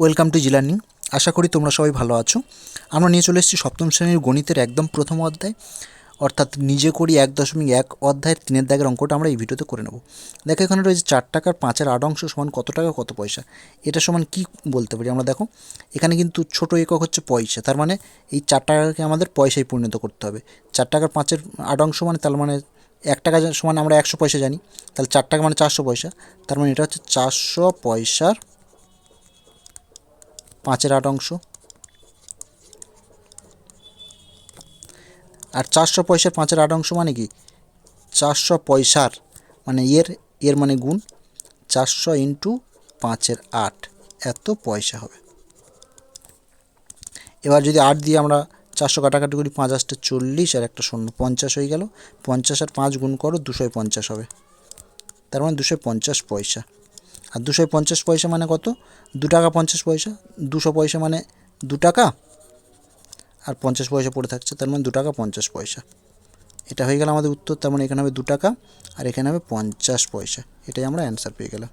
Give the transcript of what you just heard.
Welcome to জিলার্নিং আশা করি তোমরা সবাই ভালো আছো। আমরা নিয়ে চলে এসেছি সপ্তম শ্রেণির গণিতের একদম প্রথম অধ্যায়, অর্থাৎ নিজে করি এক দশমিক এক অধ্যায়ের তিনের দাগের অঙ্কটা আমরা এই ভিডিওতে করে নেব। দেখো এখানে রয়েছে চার টাকার পাঁচের আট অংশ সমান কত টাকা, কত পয়সা? এটা সমান কি বলতে পারি আমরা? দেখো, এখানে কিন্তু ছোট একক হচ্ছে পয়সা, তার মানে এই চার টাকাকে আমাদের পয়সায় পরিণত করতে হবে। চার টাকার পাঁচের আট অংশ মানে তার মানে এক টাকা সমান আমরা একশো পয়সা জানি, তাহলে চার টাকা মানে চারশো পয়সা, তার মানে এটা হচ্ছে চারশো পয়সার পাঁচের আট অংশ। আর চারশো পয়সার পাঁচের আট অংশ মানে কি? চারশো পয়সার মানে এর এর মানে গুণ চারশো ইন্টু পাঁচের আট। এত পয়সা হবে। এবার যদি আট দিয়ে আমরা চারশো কাটাকাটি করি, পাঁচ আসতে চল্লিশ আর একটা শূন্য পঞ্চাশ হয়ে গেল। পঞ্চাশ আর পাঁচ গুণ করো, দুশোয় পঞ্চাশ হবে। তার মানে দুশো পঞ্চাশ পয়সা। আর দুশো পঞ্চাশ পয়সা মানে কত? দু টাকা পঞ্চাশ পয়সা। দুশো পয়সা মানে দু টাকা। আর পঞ্চাশ পয়সা পড়ে থাকছে, তার মানে দু টাকা পঞ্চাশ পয়সা। এটা হয়ে গেল আমাদের উত্তর, তার মানে এখানে হবে দু টাকা আর এখানে হবে পঞ্চাশ পয়সা। এটাই আমরা অ্যান্সার পেয়ে গেলাম।